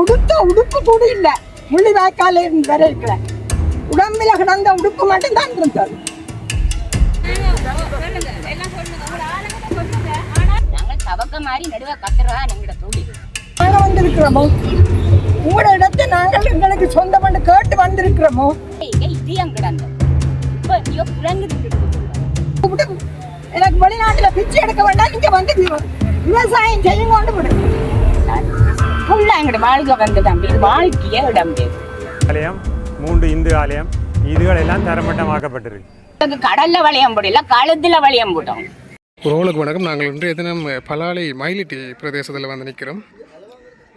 உடுத்த உடுப்பு கூட இல்லை. முள்ளி வாய்க்கால இருந்து வர இருக்கிற. உடம்பில கிடந்த உடுப்பு மட்டும்தான் இருந்தது. நாங்கள் தவக்க மாதிரி நடுவ கத்துறதா எங்கட தொழில் நாங்க வந்திருக்கிறோமோ? உங்களோட இடத்தை நாங்கள் எங்களுக்கு சொந்தம் கேட்டு வந்திருக்கிறோமோ? இது அங்கடாங்க இப்ப ஐயோ குரங்கு விடு. எனக்கு வெளிநாட்டில் பிச்சை எடுக்க வேண்டாம். நீங்கள் வந்து விவசாயம் செய்யுங்க கொண்டு விடு. வாழ்க்கை வந்து தம்பி வாழ்க்கையே ஆலயம் மூன்று இந்து ஆலயம் இதுகள் எல்லாம் தரமட்டமாக்கப்பட்டிருக்கு கடல்ல வளையம் போடல கழுத்துல வளையம் போட்டோம் உறவுகளுக்கு வணக்கம் நாங்கள் இன்றைய தினம் பலாலி மயிலிட்டி பிரதேசத்தில் வந்து நிற்கிறோம்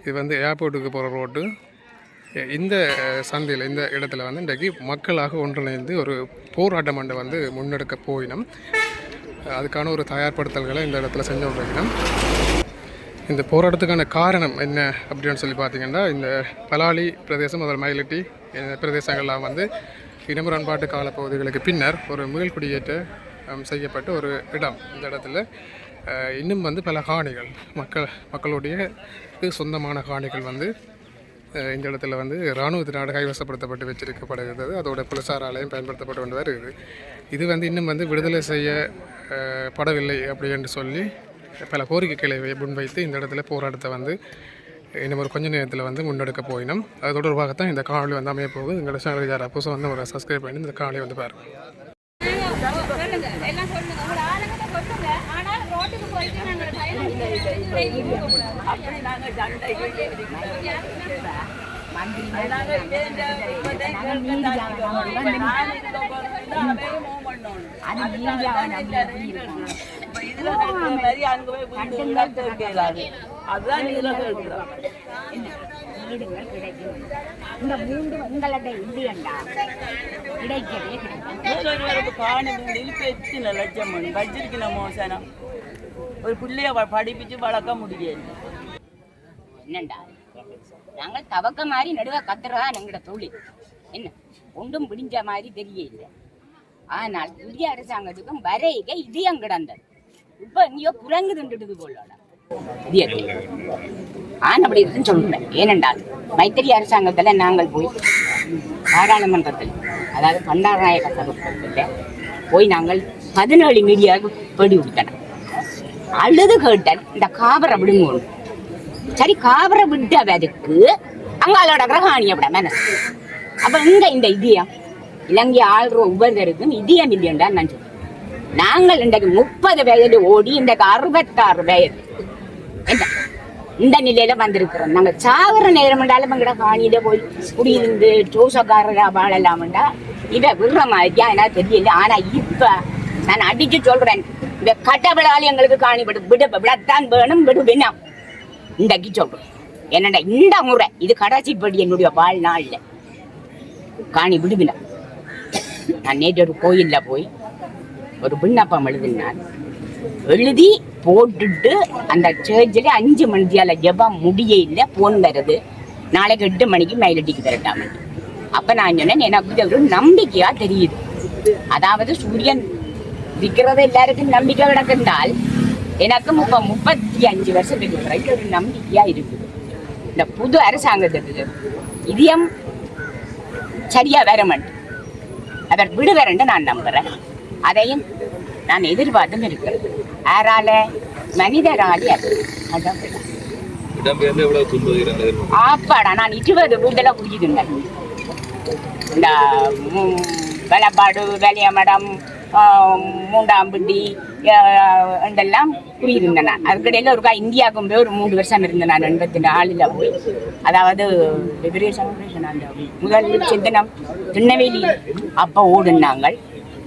இது வந்து ஏர்போர்ட்டுக்கு போகிற ரோட்டு இந்த சந்தையில் இந்த இடத்துல வந்து இன்றைக்கு மக்களாக ஒன்றிணைந்து ஒரு போராட்டம் ஒன்றை வந்து முன்னெடுக்க போயினோம் அதுக்கான ஒரு தயார்படுத்தல்களை இந்த இடத்துல செஞ்சு கொண்டிருக்கிறோம் இந்த போராட்டத்துக்கான காரணம் என்ன அப்படின்னு சொல்லி பார்த்தீங்கன்னா இந்த பலாலி பிரதேசம் அதில் மயிலிட்டி இந்த பிரதேசங்கள்லாம் வந்து இனமுரண்பாட்டு காலப்பகுதிகளுக்கு பின்னர் ஒரு மீள் குடியேற்ற செய்யப்பட்ட ஒரு இடம். இந்த இடத்துல இன்னும் வந்து பல காணிகள் மக்கள் மக்களுடைய சொந்தமான காணிகள் வந்து இந்த இடத்துல வந்து இராணுவத்தினால் கைவசப்படுத்தப்பட்டு வச்சிருக்கப்படுகிறது. அதோட புலசாராலையும் பயன்படுத்தப்பட்டு கொண்டு வருகிறது. இது வந்து இன்னும் வந்து விடுதலை செய்ய படவில்லை அப்படி என்று சொல்லி பல கோரிக்கைகளை முன்வைத்து இந்த இடத்துல போராட்டத்தை வந்து இன்னும் ஒரு கொஞ்ச நேரத்தில் வந்து முன்னெடுக்க போயினோம். அது தொடர்பாகத்தான் இந்த காணொலி வந்து அமைய போகுது. எங்களோட சேனல் யார் வந்து ஒரு சப்ஸ்கிரைப் பண்ணி இந்த காணொலி வந்து பாருங்கள் அதுதான் இதுல கேட்கிறோம் வீடுகள் கிடைக்கும் இந்த மூன்று உங்களோட இல்லையண்டா கிடைக்கவே கிடைக்கும் காணி இழுப்பு எத்தனை லட்சம் மணி வச்சிருக்கிற மோசனம் ஒரு பிள்ளைய படிப்பிச்சு வளர்க்க முடியல என்னண்டா? நாங்கள் தவக்க மாதிரி நடுவ கத்துறதா எங்கட தொழில். என்ன? ஒன்றும் பிடிஞ்ச மாதிரி தெரியல ஆனால் இந்திய அரசாங்கத்துக்கும் வரைக இது அங்கிடந்தது இப்போ எங்கேயோ குரங்கு திண்டுட்டு போலோட ஆன் அப்படி இருக்குன்னு சொல்றேன். ஏனென்றால் மைத்திரி அரசாங்கத்துல நாங்கள் போய் பாராளுமன்றத்தில் அதாவது பண்டாரநாயக சமூகத்தில் போய் நாங்கள் பதினேழு மீடியாவுக்கு பேடி கொடுத்தன அழுது கேட்டேன் இந்த காபரை விடுங்க சரி காபரை விட்டவருக்கு அதோட கிரகாணி அப்பட மனசு அப்ப இங்க இந்த இதயம் இலங்கை ஆள்ற ஒவ்வொருத்தருக்கும் இதயம் இல்லையன்றான் நான் சொல்லுவேன் நாங்கள் இன்றைக்கு முப்பது வயது ஓடி இன்றைக்கு அறுபத்தாறு வயது. என்ன இந்த நிலையில வந்திருக்கிறோம். நாங்க சாகுற நேரம் என்றாலும் எங்கட காணியில போய் குடியிருந்து ஜோசக்காரரா வாழலாம்டா? இவ விடுற மாதிரியா? என்ன தெரியல. ஆனா இப்ப நான் அடிச்சு சொல்றேன். இந்த கட்டவிழால் எங்களுக்கு காணி விடு விடு விடத்தான் வேணும் விடு வேணாம் இன்றைக்கு சொல்றேன் என்னடா இந்த முறை? இது கடைசிப்படி என்னுடைய வாழ்நாள்ல. காணி விடுவினா. நான் நேற்று ஒரு கோயில்ல போய் ஒரு விண்ணப்பம் எழுதினார். எழுதி போட்டுட்டு அந்த சேர்ச்சில் அஞ்சு மணித்தியால ஜெபம் முடிய இல்லை போன் வருது. நாளைக்கு எட்டு மணிக்கு மயிலட்டிக்கு வரட்டாம அப்போ நான் சொன்னேன் எனக்கு ஒரு நம்பிக்கையாக தெரியுது. அதாவது சூரியன் விற்கிறது எல்லாருக்கும் நம்பிக்கை கிடக்குன்றால் எனக்கு முப்ப முப்பத்தி அஞ்சு வருஷத்துக்கு பிறகு ஒரு நம்பிக்கையாக இருக்குது. இந்த புது அரசாங்கத்துக்கு இதயம் சரியாக வர மாட்டேன். அவர் விடுவாருன்னு நான் நம்புகிறேன் அதையும் நான் எதிர்பார்த்தும் இருக்கிறேன். யாரால மனிதராலே அது. ஆப்பாடா நான் இருபது வீட்டில் குடிச்சிருந்தேன் இந்த ம், வெளப்பாடு வேலையமடம் மூண்டாம்பட்டி இதெல்லாம் குடியிருந்தேன் நான். அதுக்கிடையில் ஒருக்கா இந்தியாவுக்கும் போய் ஒரு மூணு வருஷம் இருந்தேன் நான் எண்பத்தி நாலில் போய். அதாவது லிபரேஷன் அந்த முதல் சிந்தனம் திருநெல்வேலி அப்போ ஓடுனாங்கள்.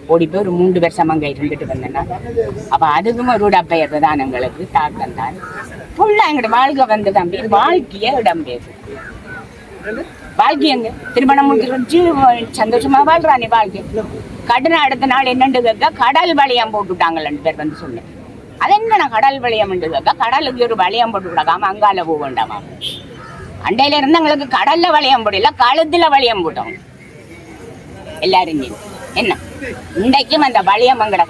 ஓடி போய் ஒரு மூன்று வருஷமாக இருந்துட்டு வந்தேன் அப்போ அதுக்கும் ஒரு இடப்பெயர்வு தான் எங்களுக்கு தாக்கம் தான் ஃபுல்லாக எங்களோட வாழ்க்கை வந்து தம்பி வாழ்க்கையே இடம்பெயர்வு வாழ்க்கை எங்க? திருமணம் முடிஞ்சு சந்தோஷமா வாழ்றானே வாழ்க்கை? கடன் அடுத்த நாள் என்னண்டு கேட்க கடல் வளையம் போட்டுட்டாங்க ரெண்டு பேர் வந்து சொன்னேன். அது என்ன கடல் வளையம் கேட்க கடலுக்கு ஒரு வளையம் போட்டு விடாம அங்கால போக வேண்டாமா? அண்டையில இருந்து எங்களுக்கு கடல்ல வளையம் போடல கழுத்துல வளையம் போட்டோம். எல்லாரும் என்ன? இன்றைக்கும் அந்த வளையம் எங்கட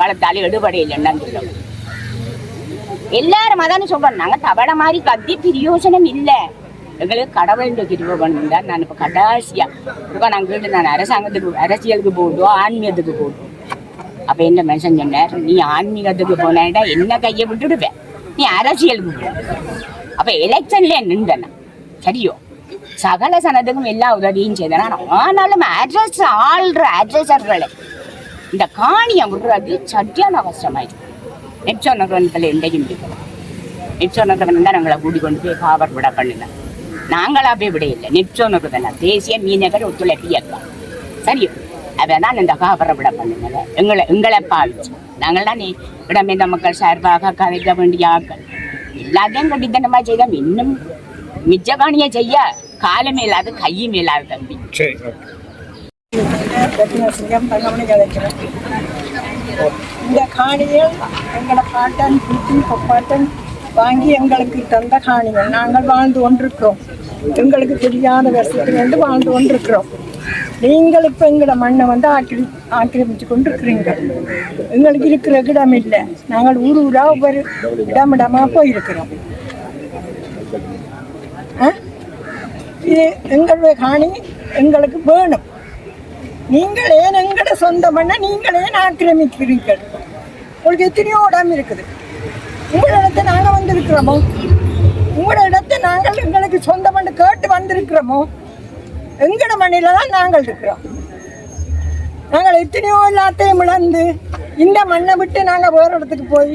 எடுபடி இல்லைன்னு சொல்லுவோம் எல்லாரும் அதானே சொல்றோம். நாங்க தவளை மாதிரி கத்தி பிரயோஜனம் இல்லை. எங்களுக்கு கடவுள் கிருப தான் நான் இப்போ கடைசியா. இப்ப நான் கேட்டு நான் அரசாங்கத்துக்கு அரசியலுக்கு போடுவோம் ஆன்மீகத்துக்கு போடுவோம் அப்ப என்ன மனுஷன் சொன்னார்? நீ ஆன்மீகத்துக்கு போனேடா என்ன கையை விட்டுடுவேன்? நீ அரசியலுக்கு போ. அப்ப எலெக்ஷன்ல நின்றன சரியோ? சகல சனத்துக்கும் எல்லா உதவியும் செய்தனா. ஆனாலும் அட்ரஸ் ஆள்ற அட்ரஸர்களை இந்த காணியை விடுறது சட்டியான கஷ்டமாயிடுச்சு. நெப்சோ நகரத்தில் எண்டையும் இருக்குது நெப்சோ நகரம் தான் நாங்களை கூட்டி கொண்டு போய் காவர் விட பண்ணுங்க நாங்களா போய் விட இல்லை. நெப்சோ நகரம் தேசிய மீனவர் ஒத்துழைப்பு இயக்கம். சரியோ அதான் இந்த காவரை விட பண்ணுங்க எங்களை எங்களை பாவிச்சு நாங்கள்லாம் நீ இடமேந்த மக்கள் சார்பாக கதைக்க வேண்டிய ஆக்கள் எல்லாத்தையும் கட்டித்தனமாக செய்தோம். இன்னும் மிச்ச காணியை செய்ய காலம் இல்லாத கையும் இல்லாத தம்பி. இந்த காணிகள் எங்களோட பாட்டன் பூட்டி கொப்பாட்டன் வாங்கி எங்களுக்கு தந்த காணிகள் நாங்கள் வாழ்ந்து கொண்டிருக்கிறோம். எங்களுக்கு தெரியாத வருஷத்துலேருந்து வாழ்ந்து கொண்டிருக்கிறோம். நீங்கள் இப்போ எங்களோட மண்ணை வந்து ஆக்கிரி ஆக்கிரமிச்சு கொண்டிருக்கிறீங்க. எங்களுக்கு இருக்கிற இடம் இல்லை. நாங்கள் ஊர் ஊராக ஒவ்வொரு இடம் இடமாக போயிருக்கிறோம். இது எங்களுடைய காணி எங்களுக்கு வேணும். நீங்கள் ஏன் எங்கட சொந்த மண்ணை நீங்கள் ஏன் ஆக்கிரமிக்கிறீர்கள்? உங்களுக்கு எத்தனையோ இடம் இருக்குது. உங்களோட இடத்தை நாங்கள் வந்திருக்கிறோமோ? உங்களோட இடத்தை நாங்கள் எங்களுக்கு சொந்த மண்ணு கேட்டு வந்திருக்கிறோமோ? எங்கட மண்ணில தான் நாங்கள் இருக்கிறோம். நாங்கள் எத்தனையோ எல்லாத்தையும் இழந்து இந்த மண்ணை விட்டு நாங்கள் வேறு இடத்துக்கு போய்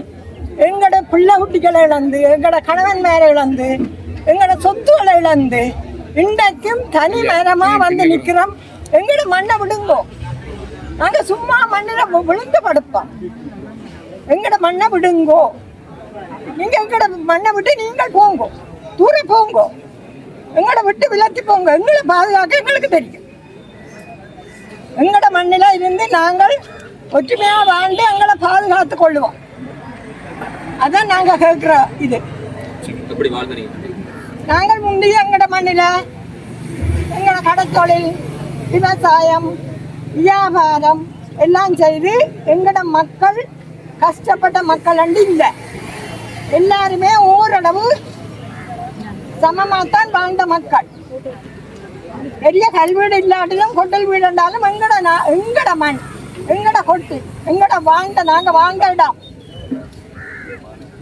எங்களோட பிள்ளை குட்டிகளை இழந்து எங்களோட கணவன் மேலே இழந்து எங்களோட சொத்துக்களை இழந்து இன்றைக்கும் தனி மரமாக வந்து நிற்கிறோம். எங்களோட மண்ணை விடுங்கோ. நாங்கள் சும்மா மண்ணில் விழுந்து படுப்போம். எங்களோட மண்ணை விடுங்கோ. நீங்க எங்களோட மண்ணை விட்டு நீங்கள் போங்கோ. தூரம் போங்கோ. எங்களை விட்டு விலத்தி போங்க. எங்களை பாதுகாக்க எங்களுக்கு தெரியும். எங்களோட மண்ணில இருந்து நாங்கள் ஒற்றுமையா வாழ்ந்து எங்களை பாதுகாத்து கொள்ளுவோம். அதான் நாங்க கேட்கிற இது. நாங்கள் முந்தைய எங்களோட மண்ணில எங்களோட கடத்தொழில் விவசாயம் வியாபாரம் எல்லாம் செய்து எங்களோட மக்கள் கஷ்டப்பட்ட மக்கள் அண்டு இல்லை. எல்லாருமே ஓரளவு சமமாகத்தான் வாழ்ந்த மக்கள். பெரிய கல்வீடு இல்லாட்டிலும் கொட்டல் வீடு என்றாலும் எங்கட நா- எங்கட மண் எங்கட கொட்டு எங்கட வாழ்ந்த நாங்க வாழ்ந்த இடம்.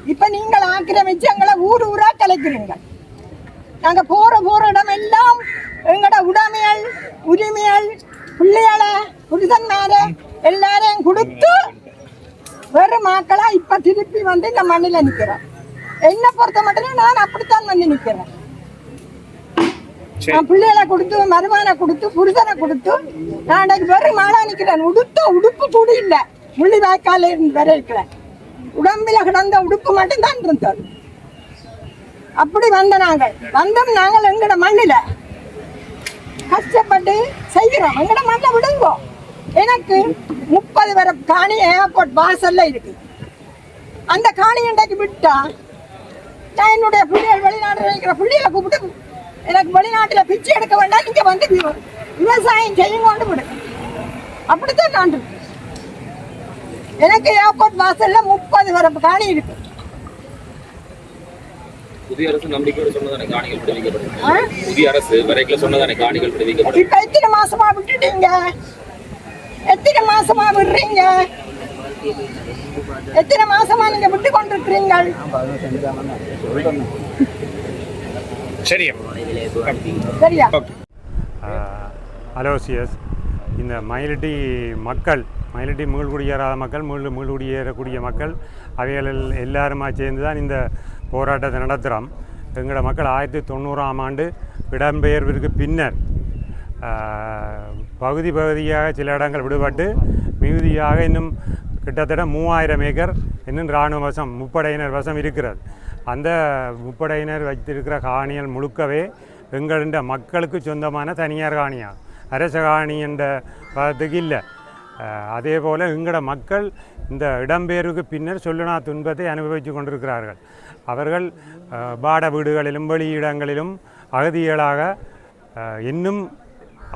இப்ப நீங்கள் ஆக்கிரமிச்சு எங்களை ஊர் ஊரா கலைக்கிறீங்க நாங்க போற போற இடம் எல்லாம் எங்கட உடைமைகள் உரிமைகள் பிள்ளைகளை புருஷன்மார எல்லாரையும் கொடுத்து வெறும் மாக்களா இப்ப திருப்பி வந்து இந்த மண்ணில நிக்கிறோம். என்னை பொறுத்த மட்டும் நான் அப்படித்தான் வந்து நிக்கிறேன். நான் பிள்ளைகளை கொடுத்து மருமகனை கொடுத்து புருஷனை கொடுத்து நான் வெறும் மாடா நிக்கிறேன். உடுத்த உடுப்பு கூட இல்ல. முள்ளி வாய்க்கால வர இருக்கிறேன் உடம்பில கிடந்த உடுப்பு மட்டும் தான் இருந்தது. அப்படி வந்த நாங்கள். வந்தோம் நாங்கள் எங்கட மண்ணில. கஷ்டப்பட்டு செய்கிறோம். எங்கட மண்ணை விடுங்கோ எனக்கு முப்பது வர காணி ஏர்போர்ட் வாசல்ல இருக்கு. அந்த காணி இன்றைக்கு விட்டா நான் என்னுடைய பிள்ளைகள் வெளிநாட்டில் இருக்கிற பிள்ளைகளை கூப்பிட்டு எனக்கு வெளிநாட்டில் பிச்சை எடுக்க வேண்டாம் நீங்க வந்து விவசாயம் செய்யுங்கன்னு விடு. அப்படித்தான் நான் எனக்கு ஏர்போர்ட் வாசல்ல முப்பது வரப்பு காணி இருக்கு. புதிய அரசு நம்பிக்கையோட சொன்னதானே காணிகள் விடுவிக்கப்படும்? புதிய அரசு வரைக்கும் சொன்னதானே காணிகள் விடுவிக்கப்படும். இப்ப எத்தனை மாசமா விட்டுட்டீங்க? எத்தனை மாசமா விடுறீங்க? எத்தனை மாசமா நீங்க விட்டு கொண்டிருக்கிறீங்க சரியா? சரியா? அலோசியஸ் இந்த மயிலட்டி மக்கள் மயிலட்டி மீள்குடியேறாத மக்கள் மீள் மீள்குடியேறக்கூடிய மக்கள் அவைகள் எல்லாருமா சேர்ந்து தான் இந்த போராட்டத்தை நடத்துகிறோம். எங்களோட மக்கள் ஆயிரத்தி தொண்ணூறாம் ஆண்டு இடம்பெயர்விற்கு பின்னர் பகுதி பகுதியாக சில இடங்கள் விடுபட்டு மிகுதியாக இன்னும் கிட்டத்தட்ட மூவாயிரம் ஏக்கர் இன்னும் இராணுவ வசம் முப்படையினர் வசம் இருக்கிறது. அந்த முப்படையினர் வைத்திருக்கிற காணிகள் முழுக்கவே எங்களுடைய மக்களுக்கு சொந்தமான தனியார் காணியா. அரச காணி என்ற பதத்துக்கு இல்லை. அதே போல் எங்களோட மக்கள் இந்த இடம்பெயர்வுக்கு பின்னர் சொல்லுனா துன்பத்தை அனுபவித்து கொண்டிருக்கிறார்கள். அவர்கள் பாட வீடுகளிலும் வெளியிடங்களிலும் அகதிகளாக இன்னும்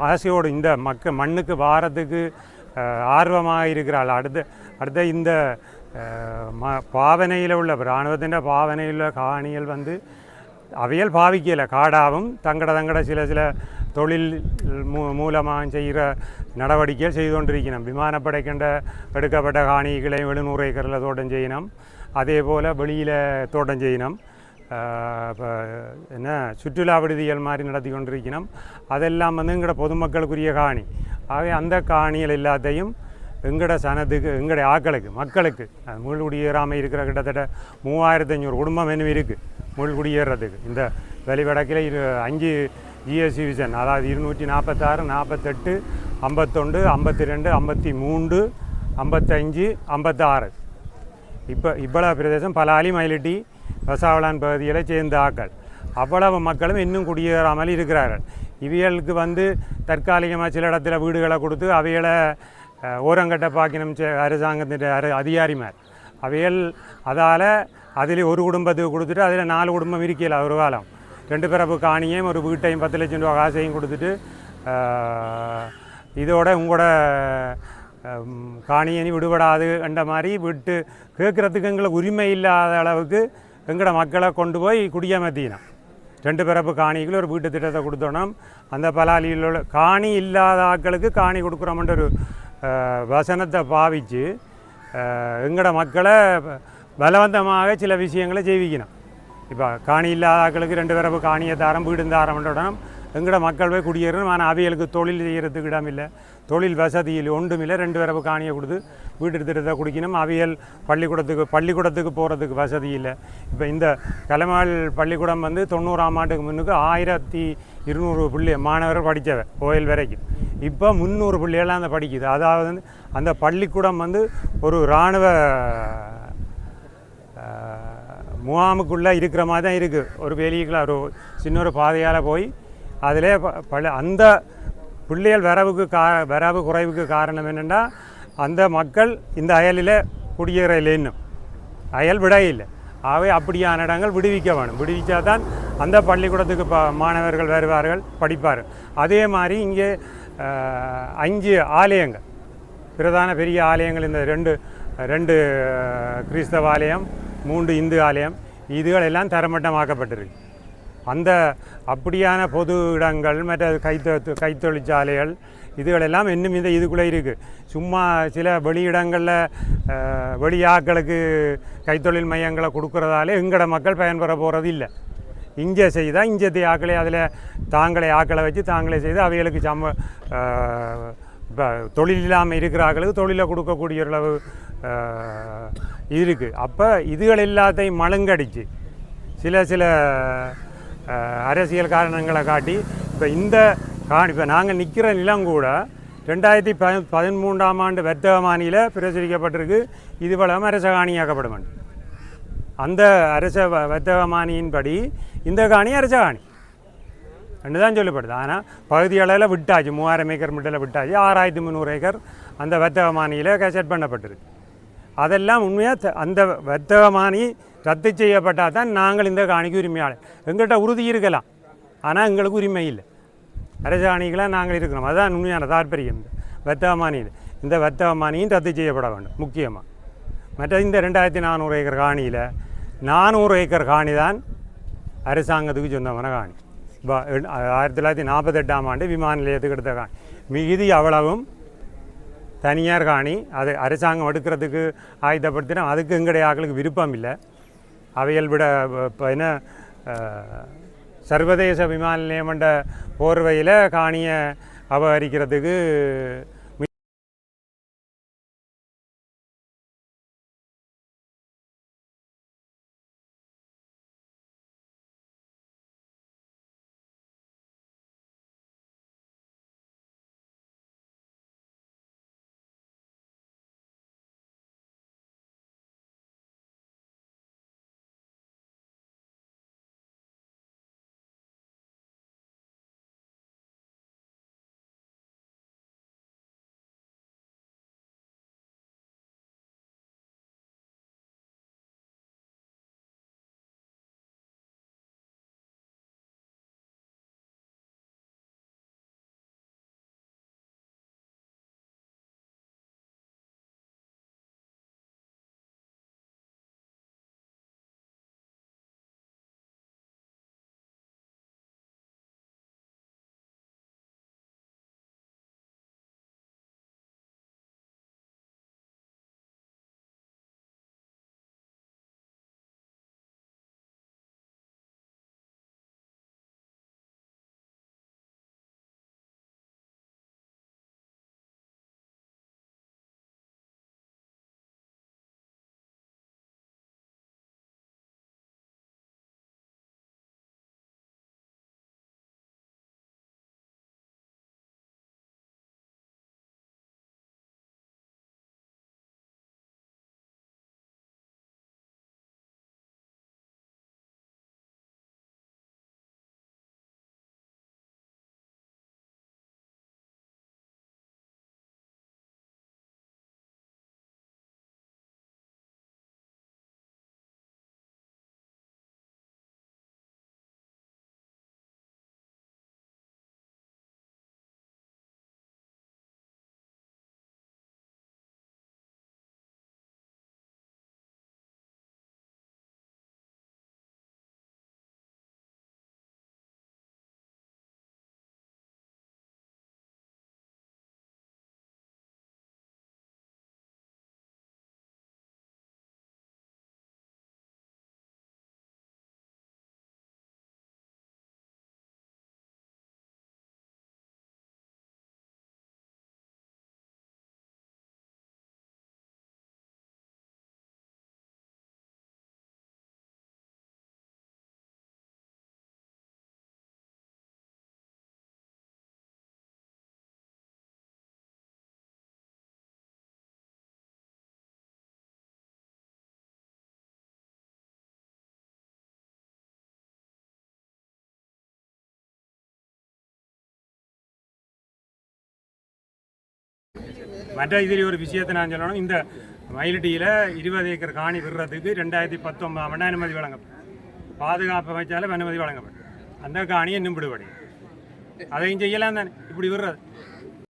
ஆசையோடு இந்த மக்க மண்ணுக்கு வாரத்துக்கு ஆர்வமாக இருக்கிறாள் அடுத்த அடுத்த இந்த ம பாவனையில் உள்ள இராணுவத்தின் பாவனையில் உள்ள காணிகள் வந்து அவையல் பாவிக்கலை. காடாவும் தங்கட தங்கட சில சில தொழில் மூ மூலமாக செய்கிற நடவடிக்கைகள் செய்து கொண்டிருக்கணும் விமானப்படைக்கின்ற எடுக்கப்பட்ட காணிகளை எழுநூறு ஏக்கரில் தோட்டம் செய்யணும் அதே போல் வெளியில் தோட்டம் செய்யணும் என்ன சுற்றுலா விடுதிகள் மாதிரி நடத்தி கொண்டிருக்கணும் அதெல்லாம் வந்து எங்களோட பொதுமக்களுக்குரிய காணி. ஆகவே அந்த காணிகள் எல்லாத்தையும் எங்கட சனத்துக்கு எங்கட ஆக்களுக்கு மக்களுக்கு அது இருக்கிற கிட்டத்தட்ட மூவாயிரத்தி அஞ்சூறு குடும்பம் இன்னும் இருக்குது முள்குடியேறதுக்கு இந்த வெளிவடக்கில் இரு அஞ்சு ஜிஎஸ்சி விசன் அதாவது இருநூற்றி நாற்பத்தாறு நாற்பத்தெட்டு ஐம்பத்தொண்டு ஐம்பத்தி ரெண்டு ஐம்பத்தி மூன்று ஐம்பத்தஞ்சு ஐம்பத்தாறு. இப்போ இவ்வளவு பிரதேசம் பலாலி மயிலிட்டி வசாவளான் பகுதிகளை சேர்ந்த ஆக்கள் அவ்வளவு மக்களும் இன்னும் குடியேறாமல் இருக்கிறார்கள். இவைகளுக்கு வந்து தற்காலிகமாக சில இடத்துல வீடுகளை கொடுத்து அவைகளை ஓரங்கட்ட பாக்கினம் செ- அரசாங்கத்தின் அரு அதிகாரிமார். அவைகள் அதால் அதில் ஒரு குடும்பத்துக்கு கொடுத்துட்டு அதில் நாலு குடும்பம் இருக்கல ஒரு காலம். ரெண்டு பிறப்பு காணியையும் ஒரு வீட்டையும் பத்து லட்சம் ரூபா காசையும் கொடுத்துட்டு இதோட உங்களோட காணியனி விடுபடாது என்ற மாதிரி விட்டு கேட்குறதுக்கு எங்களை உரிமை இல்லாத அளவுக்கு எங்களோட மக்களை கொண்டு போய் குடியமர்த்தினோம். ரெண்டு பிறப்பு காணிக்குள்ள ஒரு வீட்டு திட்டத்தை கொடுத்தோம். அந்த பலாலியில் உள்ள காணி இல்லாத ஆட்களுக்கு காணி கொடுக்குறோம்ன்ற ஒரு வசனத்தை பாவித்து எங்களோட மக்களை பலவந்தமாக சில விஷயங்களை ஜெயிக்கணும் இப்போ காணி இல்லாத ஆட்களுக்கு ரெண்டு பிறப்பு காணியை தாரம் வீடு தாரம்ன்றோம் எங்களோட மக்கள் போய் குடியேறணும். ஆனால் அவைகளுக்கு தொழில் செய்கிறதுக்கு இடம் இல்லை தொழில் வசதியில் ஒன்றும் இல்லை ரெண்டு பிறப்பு காணியை கொடுத்து வீட்டு திட்டத்தை குடிக்கணும். அவியல் பள்ளிக்கூடத்துக்கு பள்ளிக்கூடத்துக்கு போகிறதுக்கு வசதி இல்லை. இப்போ இந்த கலைமாள் பள்ளிக்கூடம் வந்து தொண்ணூறாம் ஆண்டுக்கு முன்னுக்கு ஆயிரத்தி இருநூறு பிள்ளை மாணவர்கள் படித்தவன் கோயில் வரைக்கும். இப்போ முந்நூறு பிள்ளைகள்லாம் அந்த படிக்குது. அதாவது வந்து அந்த பள்ளிக்கூடம் வந்து ஒரு இராணுவ முகாமுக்குள்ளே இருக்கிற மாதிரி தான் இருக்குது ஒரு வெளியில் ஒரு சின்ன ஒரு பாதையால் போய் அதிலே ப- பல அந்த பிள்ளைகள் வரவுக்கு கா வரவு குறைவுக்கு காரணம் என்னென்னா அந்த மக்கள் இந்த அயலில் குடியேற இல்லை இன்னும் அயல் விட இல்லை. ஆகவே அப்படியான இடங்கள் விடுவிக்க வேணும். விடுவிச்சா தான் அந்த பள்ளிக்கூடத்துக்கு ப மாணவர்கள் வருவார்கள் படிப்பார். அதே மாதிரி இங்கே அஞ்சு ஆலயங்கள். பிரதான பெரிய ஆலயங்கள் இந்த ரெண்டு ரெண்டு கிறிஸ்தவ ஆலயம் மூன்று இந்து ஆலயம் இதுகள் எல்லாம் தரமட்டமாக்கப்பட்டிருக்கு. அந்த அப்படியான பொது இடங்கள் மற்ற கைத்தொ கைத்தொழிற்சாலைகள் இதுகளெல்லாம் இன்னும் இந்த இதுக்குள்ளே இருக்குது சும்மா சில வெளியிடங்களில் வெளியாக்களுக்கு கைத்தொழில் மையங்களை கொடுக்குறதாலே எங்கட மக்கள் பயன்பெற போகிறது இல்லை. இங்கே செய்தால் இஞ்சத்தை ஆக்களை அதில் தாங்களே ஆக்களை வச்சு தாங்களே செய்து அவைகளுக்கு சம இப்போ தொழில் இல்லாமல் இருக்கிற ஆக்களுக்கு தொழிலை கொடுக்கக்கூடிய அளவு இருக்குது அப்போ இதுகள் எல்லாத்தையும் மழுங்கடிச்சு சில சில அரசியல் காரணங்களை காட்டி இப்போ இந்த காணி இப்போ நாங்கள் நிற்கிற நிலம் கூட ரெண்டாயிரத்தி ப பதிமூன்றாம் ஆண்டு வர்த்தகமானியில் பிரசுரிக்கப்பட்டிருக்கு. இது வளம் அரச காணியாக்கப்படும். அந்த அரச வ- வர்த்தகமானியின்படி இந்த காணி அரச காணி. ரெண்டு தான் சொல்லப்படுது. ஆனால் பகுதி அளவில் விட்டாச்சு. மூவாயிரம் ஏக்கர் மிட்டில் விட்டாச்சு. ஆறாயிரத்தி முந்நூறு ஏக்கர் அந்த வர்த்தகமானியில் செட் பண்ணப்பட்டிருக்கு. அதெல்லாம் உண்மையாக அந்த வர்த்தகமானி ரத்து செய்யப்பட்டால் தான் நாங்கள் இந்த காணிக்கு உரிமையாளர். எங்கள்கிட்ட உறுதி இருக்கலாம் ஆனால் எங்களுக்கு உரிமை இல்லை. அரச காணிகளாக நாங்கள் இருக்கிறோம் அதுதான் உண்மையான தாற்பயம் இந்த வர்த்தகமானியில் இந்த வர்த்தகமானியும் ரத்து செய்யப்பட வேண்டும் முக்கியமாக மற்ற இந்த ரெண்டாயிரத்தி நானூறு ஏக்கர் காணியில் நானூறு ஏக்கர் காணி தான் அரசாங்கத்துக்கு சொந்தமான காணி. இப்போ ஆயிரத்தி தொள்ளாயிரத்தி நாற்பத்தெட்டாம் ஆண்டு விமான நிலையத்துக்கு எடுத்த காணி. மிகுதி அவ்வளவும் தனியார் காணி. அது அரசாங்கம் எடுக்கிறதுக்கு ஆயுதப்படுத்தினா அதுக்கு எங்களுடைய ஆக்களுக்கு விருப்பம் இல்லை. அவைகள் விட இப்போ என்ன சர்வதேச விமான நிலையம் என்ற போர்வையில் காணியை அபகரிக்கிறதுக்கு மற்ற இதில் ஒரு விஷயத்தை நான் சொல்லணும். இந்த மயிலட்டியில் இருபது ஏக்கர் காணி விடுறதுக்கு ரெண்டாயிரத்தி பத்தொன்பதாம் ஆண்டு அனுமதி வழங்கப்படும் பாதுகாப்பு அமைச்சாலும் அனுமதி வழங்கப்படும் அந்த காணியை இன்னும் விடுபடி அதையும் செய்யலாம் தானே. இப்படி விடுறது.